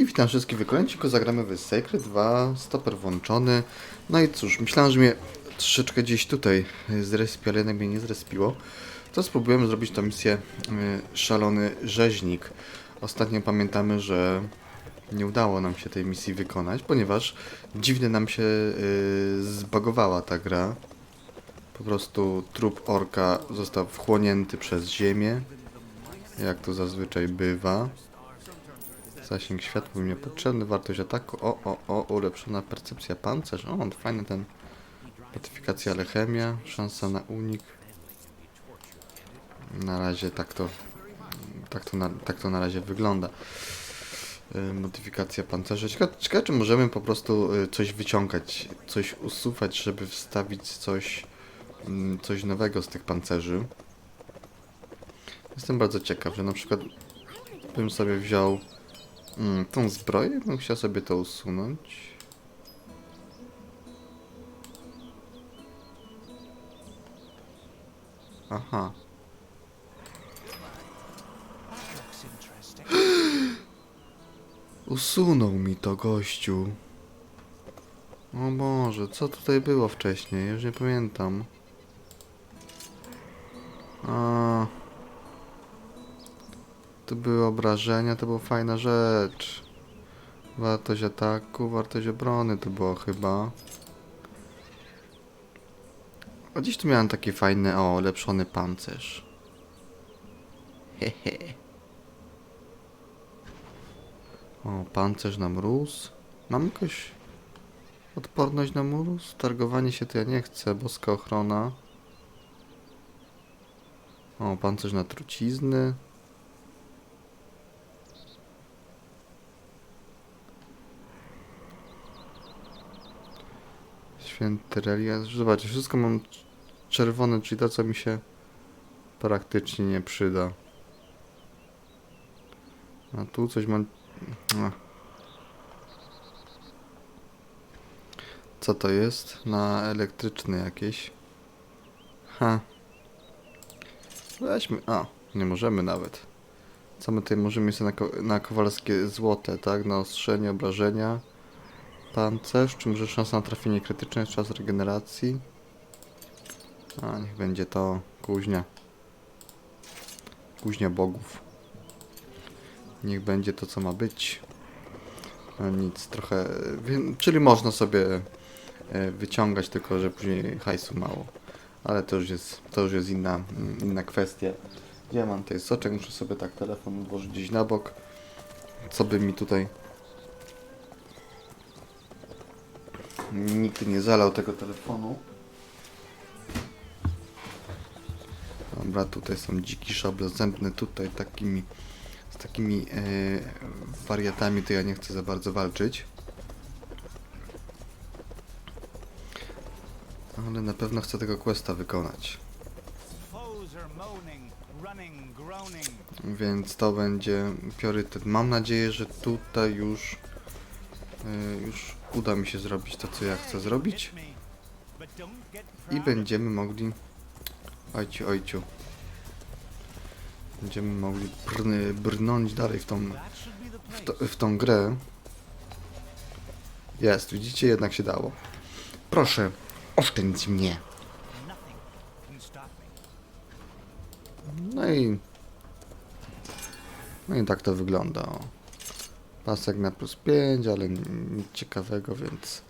I witam wszystkich wyklęciku, zagramy w Sacred 2, stoper włączony. No i cóż, myślałem, że mnie troszeczkę gdzieś tutaj zrespiło, ale jednak mnie nie zrespiło. To spróbujemy zrobić tą misję y, Szalony Rzeźnik. Ostatnio pamiętamy, że nie udało nam się tej misji wykonać, ponieważ dziwnie nam się y, zbagowała ta gra. Po prostu trup orka został wchłonięty przez ziemię, jak to zazwyczaj bywa. Zasięg światła był niepotrzebny, wartość ataku, o, o, o, ulepszona percepcja pancerz, o, fajny ten, modyfikacja alchemia, szansa na unik. Na razie tak to, tak to na, tak to na razie wygląda. Y, Modyfikacja pancerza. Ciekawe, ciekawe, czy możemy po prostu y, coś wyciągać, coś usuwać, żeby wstawić coś, mm, coś nowego z tych pancerzy. Jestem bardzo ciekaw, że na przykład bym sobie wziął mm, tą zbroję, bym chciał sobie to usunąć. Aha. Usunął mi to gościu. O Boże, co tutaj było wcześniej? Już nie pamiętam. A. To były obrażenia, to była fajna rzecz. Wartość ataku, wartość obrony to było chyba. A dziś tu miałem taki fajny, o, ulepszony pancerz. Hehe. O, pancerz na mróz. Mam jakoś odporność na mróz? Targowanie się to ja nie chcę, boska ochrona. O, pancerz na trucizny. Święty. Zobaczcie, wszystko mam czerwone, czyli to, co mi się praktycznie nie przyda. A tu coś mam... Co to jest? Na elektryczny jakieś. Ha. Weźmy. A, nie możemy nawet. Co my tutaj możemy sobie na, ko na kowalskie złote, tak? Na ostrzenie, obrażenia. Pancerz, czy może szansa na trafienie krytyczne, czas regeneracji? A, niech będzie to kuźnia. Kuźnia bogów. Niech będzie to, co ma być. No nic, trochę... Czyli można sobie e, wyciągać, tylko że później hajsu mało. Ale to już jest, to już jest inna, mm, inna kwestia. Ja mam tutaj soczek, muszę sobie tak telefon odłożyć gdzieś na bok. Co by mi tutaj Nigdy nie zalał tego telefonu. Dobra, tutaj są dziki szable zębne, tutaj takimi z takimi e, wariatami to ja nie chcę za bardzo walczyć. Ale na pewno chcę tego questa wykonać. Więc to będzie priorytet. Mam nadzieję, że tutaj już e, już uda mi się zrobić to, co ja chcę zrobić. I będziemy mogli. Ojciu, ojciu. Będziemy mogli brnąć dalej w tą, w, to, w tą grę. Jest, widzicie, jednak się dało. Proszę, oszczędź mnie. No i. No i tak to wygląda. Pasek na plus 5, ale nic ciekawego, więc.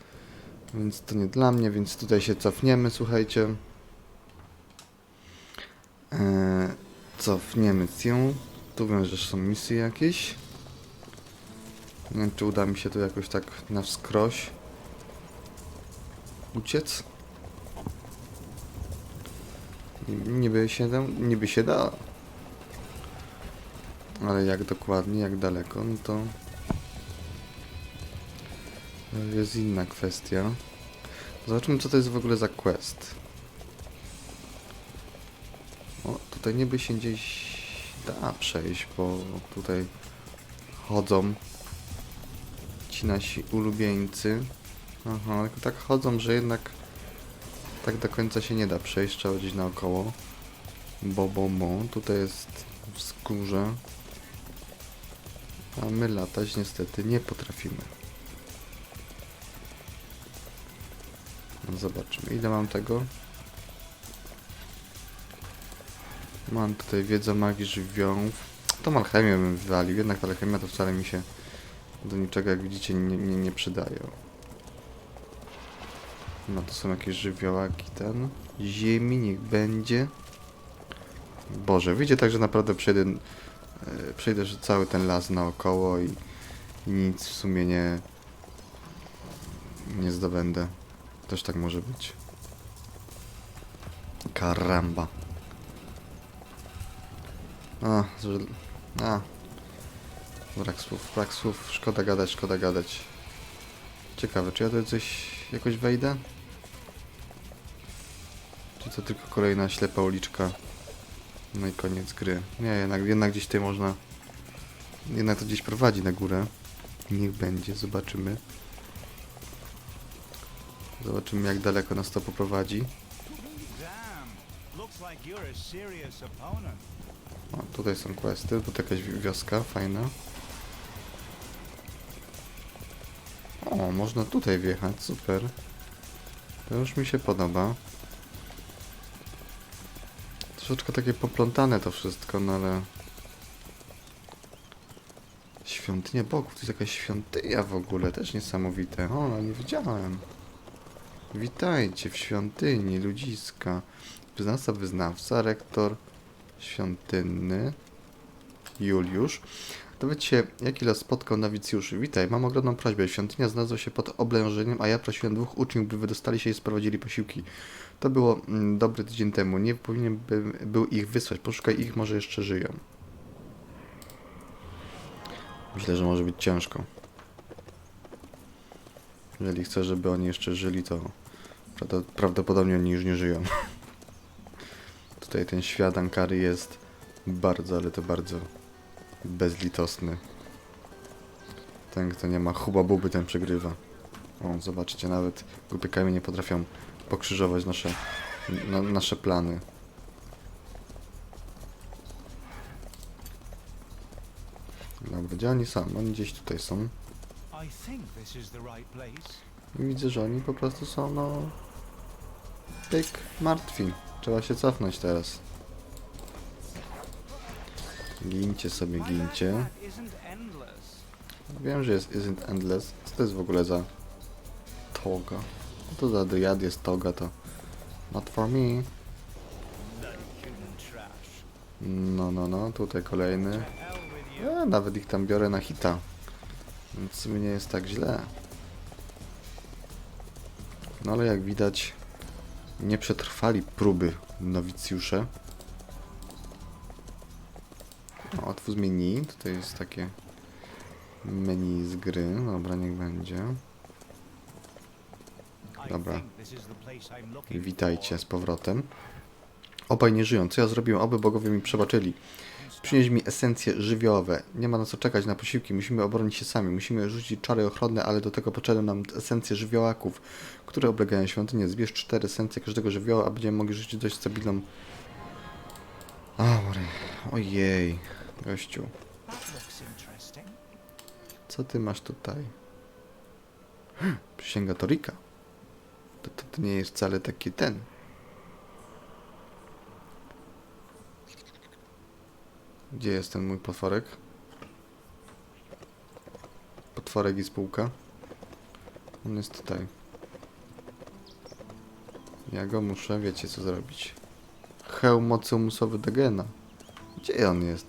Więc to nie dla mnie, więc tutaj się cofniemy, słuchajcie. Eee, cofniemy się. Tu wiem, że są misje jakieś. Nie wiem, czy uda mi się tu jakoś tak na wskroś uciec. Niby się da, niby się da. Ale jak dokładnie, jak daleko, no to to jest inna kwestia. Zobaczmy, co to jest w ogóle za quest. O, tutaj niby się gdzieś da przejść, bo tutaj chodzą ci nasi ulubieńcy. Aha, tylko tak chodzą, że jednak tak do końca się nie da przejść, trzeba gdzieś naokoło. Bo, bo, bo, tutaj jest wzgórze. A my latać niestety nie potrafimy. No zobaczmy, ile mam tego. Mam tutaj wiedzę magii żywiołów. Tą alchemię bym wywalił, jednak ta alchemia to wcale mi się do niczego, jak widzicie, nie, nie, nie przydaje. No to są jakieś żywiołaki, ten. Ziemi, niech będzie. Boże, wyjdzie tak, że naprawdę przejdę, e, przejdę że cały ten las naokoło i, i nic w sumie nie, nie zdobędę. Też tak może być. Karamba. A, że... A. Brak słów, brak słów. Szkoda gadać, szkoda gadać. Ciekawe, czy ja tutaj coś jakoś wejdę? Czy to tylko kolejna ślepa uliczka? No i koniec gry. Nie, jednak, jednak gdzieś tutaj można... Jednak to gdzieś prowadzi na górę. Niech będzie, zobaczymy. Zobaczymy jak daleko nas to poprowadzi. O, tutaj są questy, to jakaś wi- wioska fajna. O, można tutaj wjechać, super. To już mi się podoba. Troszeczkę takie poplątane to wszystko, no ale... Świątynia bogów, to jest jakaś świątynia w ogóle, też niesamowite. O, no nie wiedziałem. Witajcie w świątyni ludziska. Wyznawca, wyznawca, rektor świątynny. Juliusz. Dowiedz się, jaki los spotkał nowicjuszy. Witaj, mam ogromną prośbę. Świątynia znalazła się pod oblężeniem, a ja prosiłem dwóch uczniów, by wydostali się i sprowadzili posiłki. To było mm, dobry tydzień temu. Nie powinien by, był ich wysłać. Poszukaj ich, może jeszcze żyją. Myślę, że może być ciężko. Jeżeli chcę, żeby oni jeszcze żyli, to prawdopodobnie oni już nie żyją. Tutaj ten świat Ankary jest bardzo, ale to bardzo bezlitosny. Ten, kto nie ma chuba buby, ten przegrywa. O, zobaczcie, nawet głupie kamienie nie potrafią pokrzyżować nasze, na, nasze plany. Dobra, gdzie oni są? Oni gdzieś tutaj są. Widzę, że oni po prostu są, no... Pyk, martwi. Trzeba się cofnąć teraz. Gincie sobie, gincie. Wiem, że jest Isn't Endless. Co to jest w ogóle za toga? Co to za dojad jest toga to? Not for me. No, no, no, tutaj kolejny. Ja nawet ich tam biorę na hita. Więc w sumie nie jest tak źle. No ale jak widać, nie przetrwali próby nowicjusze. O, otwórz menu. Tutaj jest takie menu z gry. Dobra, niech będzie. Dobra. Witajcie z powrotem. Obaj nie żyją. Co ja zrobiłem? Oby bogowie mi przebaczyli. Przynieś mi esencje żywiołowe. Nie ma na co czekać na posiłki. Musimy obronić się sami. Musimy rzucić czary ochronne, ale do tego potrzebne nam esencje żywiołaków, które oblegają świątynię. Zbierz cztery esencje każdego żywioła, a będziemy mogli rzucić dość stabilną... Aury. Ojej, gościu. Co ty masz tutaj? Przysięga Torika. To, to, to nie jest wcale taki ten. Gdzie jest ten mój potworek? Potworek i spółka. On jest tutaj. Ja go muszę, wiecie co zrobić. Hełm mocy umusowy Dagena. Gdzie on jest?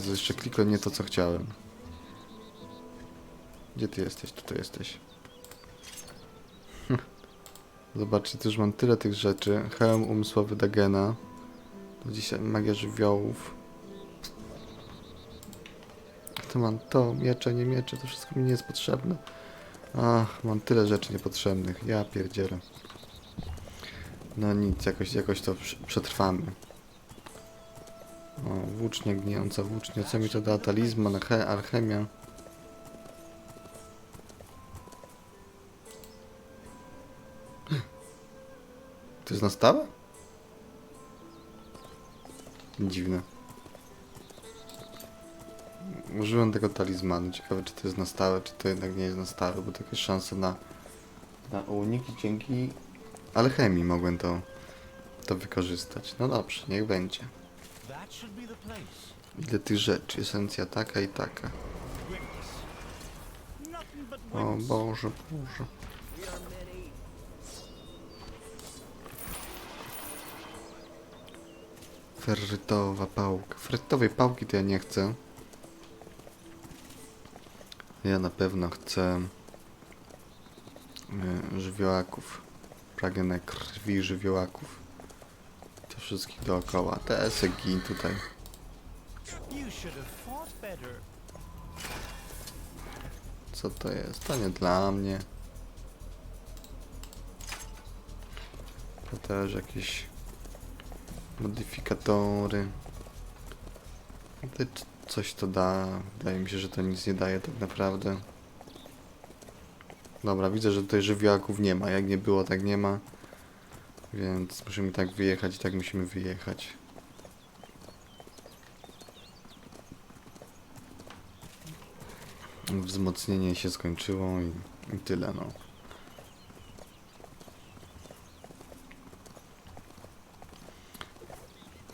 Jezu, jeszcze klikłem nie to, co chciałem. Gdzie ty jesteś? Tutaj jesteś. Zobaczcie, tu już mam tyle tych rzeczy. Hełm umysłowy Dagena. Dzisiaj magia żywiołów. To mam to, miecze, nie miecze, to wszystko mi nie jest potrzebne. Ach, mam tyle rzeczy niepotrzebnych. Ja pierdzielę. No nic, jakoś, jakoś to prze- przetrwamy. O, włócznia gnijąca, włócznia. Co mi to da? Talizman, alchemia. To jest na stałe? Dziwne. Użyłem tego talizmanu. Ciekawe, czy to jest na stałe, czy to jednak nie jest na stałe, bo takie szanse na, na unik dzięki alchemii mogłem to, to wykorzystać. No dobrze, niech będzie. Ile tych rzeczy? Esencja taka i taka. O. Boże, Boże. Ferrytowa pałka. Ferrytowej pałki to ja nie chcę. Ja na pewno chcę y, żywiołaków. Pragnę krwi żywiołaków. Wszystkich dookoła. Te esegi tutaj. Co to jest? To nie dla mnie. To też jakieś modyfikatory. Coś to da. Wydaje mi się, że to nic nie daje tak naprawdę. Dobra, widzę, że tutaj żywiołaków nie ma. Jak nie było, tak nie ma. Więc musimy tak wyjechać i tak musimy wyjechać. Wzmocnienie się skończyło i, i tyle, no.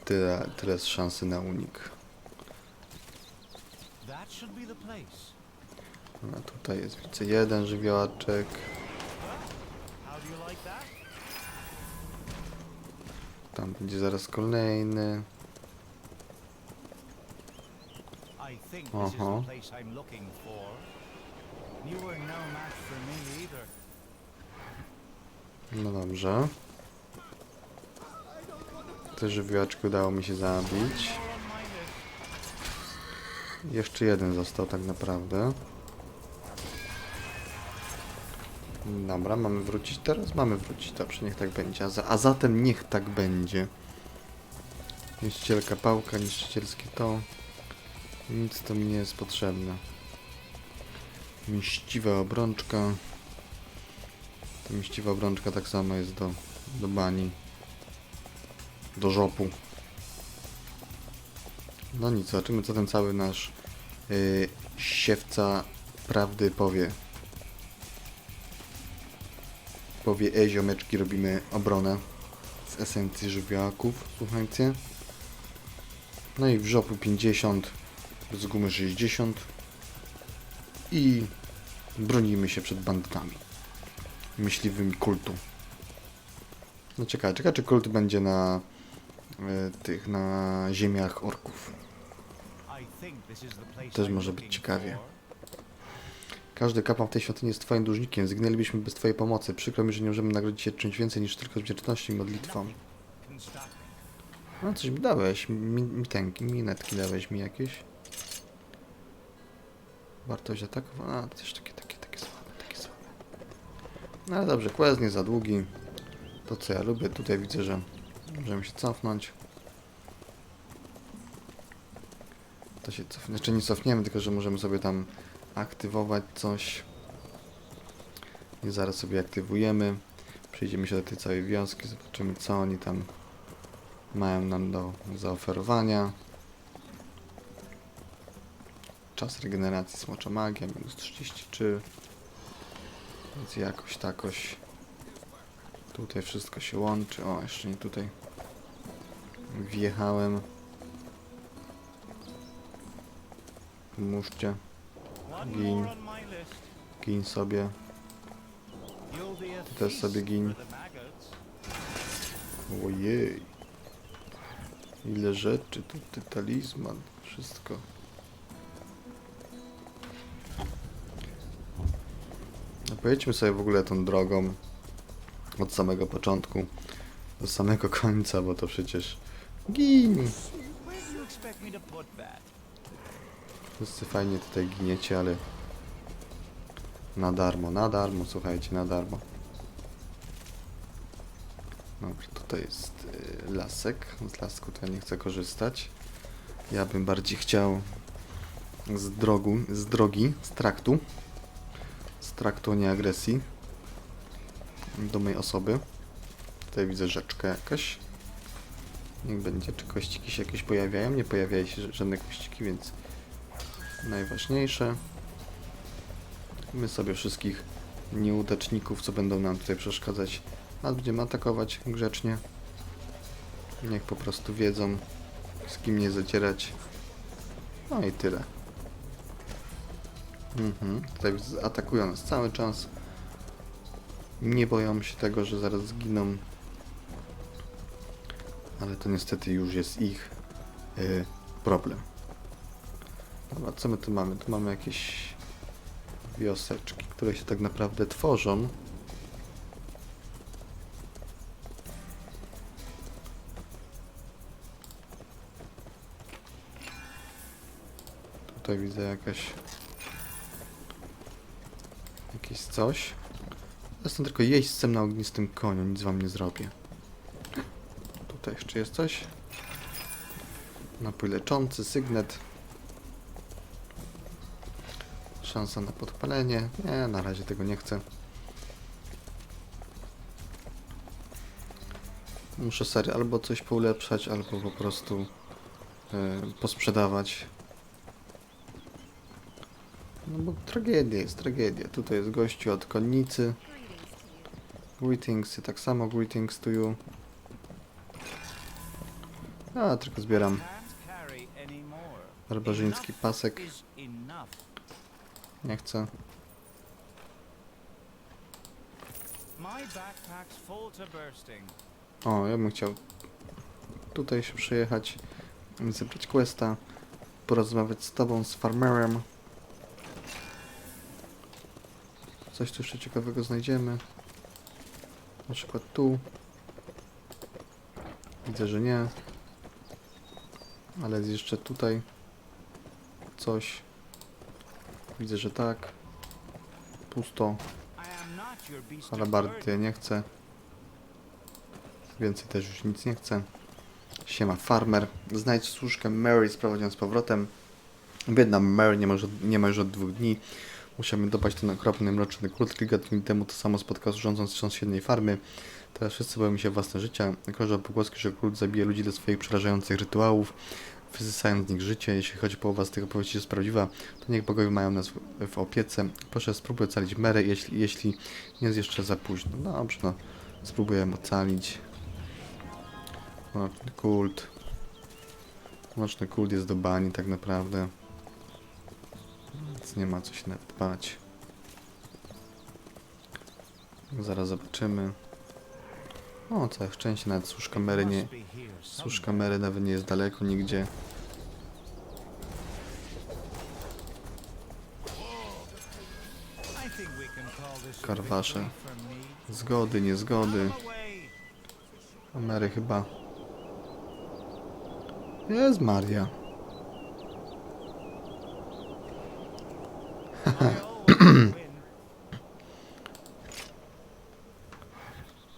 Tyle, tyle z szansy na unik. A tutaj jest, widzę, jeden żywiołaczek. Tam będzie zaraz kolejny. Were no dobrze. Te żywiołaczki udało mi się zabić. Jeszcze jeden został tak naprawdę. Dobra, mamy wrócić teraz? Mamy wrócić, dobrze, niech tak będzie. A, za, a zatem niech tak będzie. Niszczycielka pałka, niszczycielskie to. Nic to mi nie jest potrzebne. Mściwa obrączka. Ta mściwa obrączka tak samo jest do, do bani. Do żopu. No nic, zobaczymy co ten cały nasz yy, siewca prawdy powie. Powie, e ziomeczki, robimy obronę z esencji żywiołaków, słuchajcie. No i w żopu 50, z gumy 60 i bronimy się przed bandytami. Myśliwymi kultu. No ciekawe, ciekawe czy kult będzie na y, tych, na ziemiach orków. Też może być ciekawie. Każdy kapłan w tej świątyni jest twoim dłużnikiem. Zginęlibyśmy bez twojej pomocy. Przykro mi, że nie możemy nagrodzić się czymś więcej niż tylko wdzięcznością i modlitwą. No coś mi dałeś. Mi, mi tenki, minetki dałeś mi jakieś. Wartość ataków. A, też takie, takie, takie słabe, takie słabe. No ale dobrze, quest nie za długi. To co ja lubię. Tutaj widzę, że możemy się cofnąć. To się cofnie. Znaczy nie cofniemy, tylko że możemy sobie tam aktywować coś. I zaraz sobie aktywujemy. Przejdziemy się do tej całej wioski, zobaczymy co oni tam mają nam do zaoferowania. Czas regeneracji smocza minus 33. Więc jakoś takoś tutaj wszystko się łączy. O, jeszcze nie tutaj wjechałem. One Gin. gin sobie. Ty też sobie gin. Ojej. Ile rzeczy, tu ty talizman, wszystko. No pojedźmy sobie w ogóle tą drogą od samego początku do samego końca, bo to przecież gin. Where do you expect me to put that? Wszyscy fajnie tutaj giniecie, ale na darmo, na darmo, słuchajcie, na darmo. Dobra, tutaj jest y, lasek. Z lasku ja nie chcę korzystać. Ja bym bardziej chciał z drogu, z drogi, z traktu. Z traktu, nie agresji. Do mojej osoby. Tutaj widzę rzeczkę jakaś. Niech będzie, czy kościki się jakieś pojawiają. Nie pojawiają się żadne kościki, więc najważniejsze. My sobie wszystkich nieudaczników, co będą nam tutaj przeszkadzać, a będziemy atakować grzecznie. Niech po prostu wiedzą, z kim nie zacierać. No i tyle. Mhm. Tutaj atakują nas cały czas. Nie boją się tego, że zaraz zginą. Ale to niestety już jest ich y, problem. Dobra, co my tu mamy? Tu mamy jakieś wioseczki, które się tak naprawdę tworzą. Tutaj widzę jakaś jakieś coś. Jestem tylko jeźdźcem na ognistym koniu, nic wam nie zrobię. Tutaj jeszcze jest coś. Napój leczący, sygnet. Szansa na podpalenie. Nie, na razie tego nie chcę. Muszę serio albo coś poulepszać, albo po prostu yy, posprzedawać. No bo tragedia jest, tragedia. Tutaj jest gościu od konnicy. Greetings, tak samo greetings to you. A, tylko zbieram barbarzyński pasek. Nie chcę. O, ja bym chciał tutaj się przejechać, zebrać questa, porozmawiać z tobą, z farmerem. Coś tu jeszcze ciekawego znajdziemy. Na przykład tu. Widzę, że nie. Ale jest jeszcze tutaj coś. Widzę, że tak. Pusto. Halabardy nie chcę. Więcej też już nic nie chcę. Siema farmer. Znajdź służkę Mary sprowadź z powrotem. Biedna Mary nie ma, już od- nie ma już od dwóch dni. Musiałem dopaść ten okropny, mroczny kult. Kilka dni temu to samo spotkał z rządząc sąsiedniej farmy. Teraz wszyscy boją się własne życia. Krążą pogłoski, że kult zabija ludzi do swoich przerażających rytuałów, wysysając z nich życie. Jeśli choć połowa z tych opowieści jest prawdziwa, to niech bogowie mają nas w, opiece. Proszę spróbuj ocalić Mary, jeśli, jeśli nie jest jeszcze za późno. Dobrze, no. Spróbuję ocalić. Mroczny kult. Mroczny kult jest do bani tak naprawdę. Więc nie ma co się nawet bać. Zaraz zobaczymy. O, całe szczęście nawet służ It kamery nie... somewhere. kamery nawet nie jest daleko nigdzie. Karwasze. Zgody, niezgody. Kamery chyba. Jest Maria.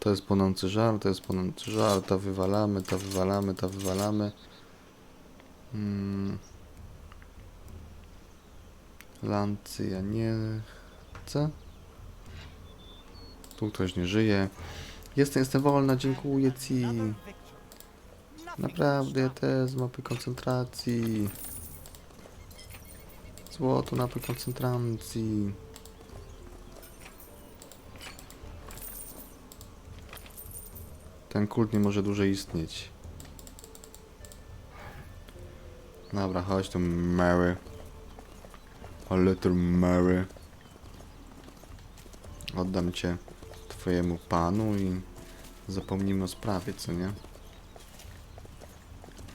To jest płonący żar, to jest płonący żar, to wywalamy, to wywalamy, to wywalamy. Mm. Lancy ja nie chcę. Tu ktoś nie żyje. Jestem, jestem wolna, dziękuję ci. Naprawdę, ja też mapy koncentracji. Złoto mapy koncentracji. Ten kult nie może dłużej istnieć. Dobra, chodź tu Mary. A little Mary. Oddam cię twojemu panu i zapomnimy o sprawie, co nie?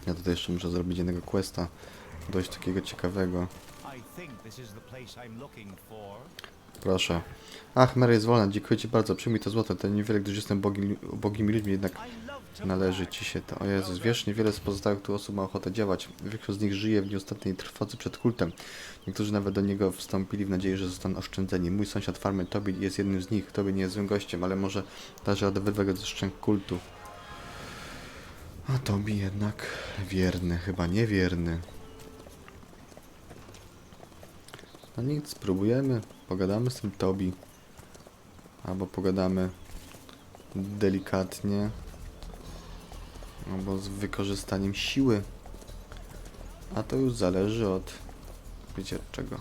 Ja tutaj jeszcze muszę zrobić jednego questa. Dość takiego ciekawego. Proszę. Ach, Mary jest wolna, dziękuję Ci bardzo. Przyjmij to złoto, to niewiele, gdyż jestem bogim, ubogimi ludźmi, jednak należy. Ci się to. O Jezus, wiesz, niewiele z pozostałych tu osób ma ochotę działać. Większość z nich żyje w nieustępnej trwocy przed kultem. Niektórzy nawet do niego wstąpili w nadziei, że zostaną oszczędzeni. Mój sąsiad farmy Toby jest jednym z nich. Toby nie jest złym gościem, ale może darzy radę wyrwać go ze szczęk kultu. A Toby jednak wierny, chyba niewierny. No nic, spróbujemy. Pogadamy z tym Tobi. Albo pogadamy delikatnie. Albo z wykorzystaniem siły. A to już zależy od... Wiecie od czego?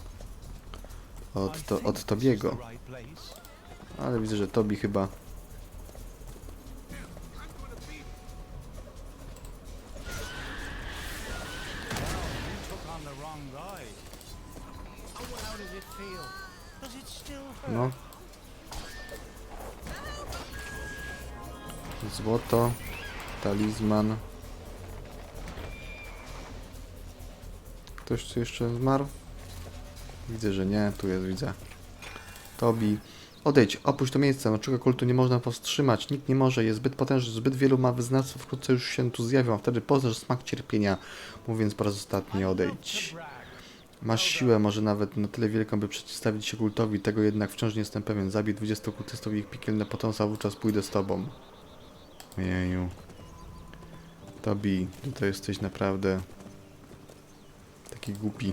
Od, to, od Tobiego. Ale widzę, że Tobi chyba... No. Złoto. Talizman. Ktoś tu jeszcze zmarł? Widzę, że nie. Tu jest, widzę. Tobi. Odejdź, opuść to miejsce. Naszego kultu nie można powstrzymać. Nikt nie może. Jest zbyt potężny. Zbyt wielu ma wyznawców. Wkrótce już się tu zjawią. a Wtedy poznasz smak cierpienia. Mówiąc po raz ostatni, odejdź. Masz siłę, może nawet na tyle wielką, by przeciwstawić się kultowi, tego jednak wciąż nie jestem pewien. Zabij 20 kultystów i ich piekielne potomstwa, wówczas pójdę z tobą. Jeju. Tobi, tutaj jesteś naprawdę taki głupi.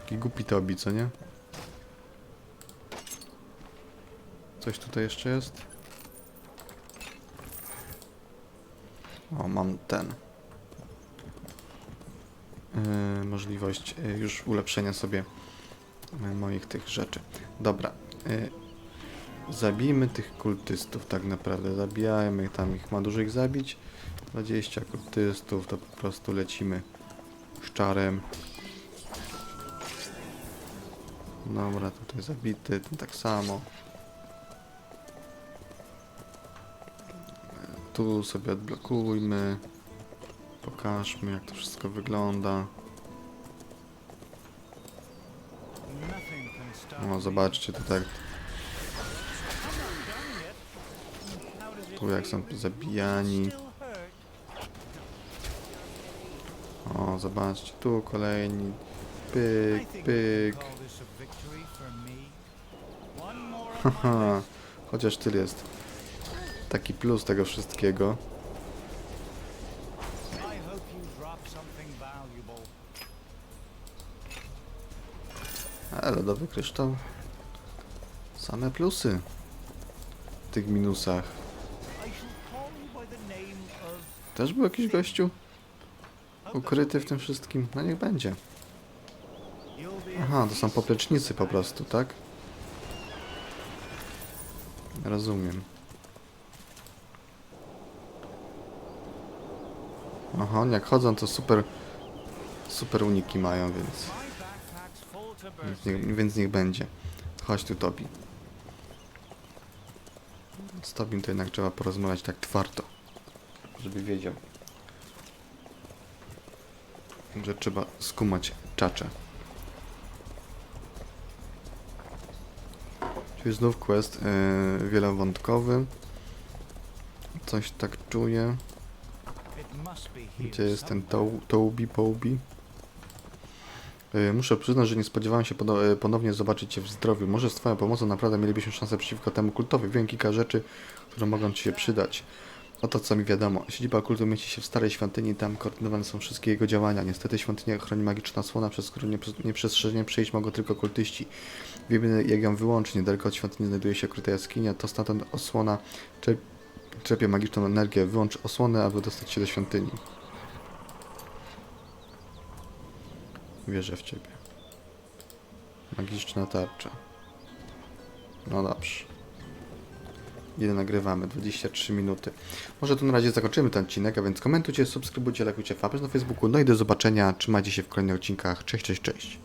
Taki głupi Tobi, co nie? Coś tutaj jeszcze jest? O, mam ten. Yy, możliwość yy, już ulepszenia sobie yy, moich tych rzeczy. Dobra. Zabijmy tych kultystów tak naprawdę. Zabijajmy tam ich. Ma dużo ich zabić? 20 kultystów, to po prostu lecimy szczarem. Dobra, tutaj zabity, ten tak samo. Tu sobie odblokujmy. Pokażmy jak to wszystko wygląda. No zobaczcie to tak. Tu jak są zabijani. O, zobaczcie, tu kolejni. Pyk, pyk. Haha, chociaż tyle jest. Taki plus tego wszystkiego. Lodowy kryształ. Same plusy. W tych minusach. Też był jakiś gościu ukryty w tym wszystkim? No niech będzie. Aha, to są poplecznicy po prostu, tak? Rozumiem. Aha, jak chodzą to super super uniki mają, więc, więc, niech, więc niech będzie. Chodź tu Tobi. Z Tobim to jednak trzeba porozmawiać tak twardo, żeby wiedział, że trzeba skumać czacze. Czyli znów quest yy, wielowątkowy. Coś tak czuję. Gdzie jest ten Poby? Yy, Muszę przyznać, że nie spodziewałem się yy, ponownie zobaczyć Cię w zdrowiu. Może z Twoją pomocą naprawdę mielibyśmy szansę przeciwko temu kultowi. Wiem kilka rzeczy, które mogą Ci się przydać. Oto co mi wiadomo. Siedziba kultu mieści się w starej świątyni, tam koordynowane są wszystkie jego działania. Niestety świątynia chroni magiczna słona, przez którą nieprzes- nieprzestrzeżenie przejść mogą tylko kultyści. Wiemy jak ją wyłączyć. Niedaleko od świątyni znajduje się ukryta jaskinia. To stamtąd osłona czerpie magiczną energię. Wyłącz osłonę, aby dostać się do świątyni. Wierzę w ciebie. Magiczna tarcza. No dobrze. Ile nagrywamy? 23 minuty. Może tu na razie zakończymy ten odcinek, a więc komentujcie, subskrybujcie, lajkujcie fanpage na Facebooku. No i do zobaczenia. Trzymajcie się w kolejnych odcinkach. Cześć, cześć, cześć.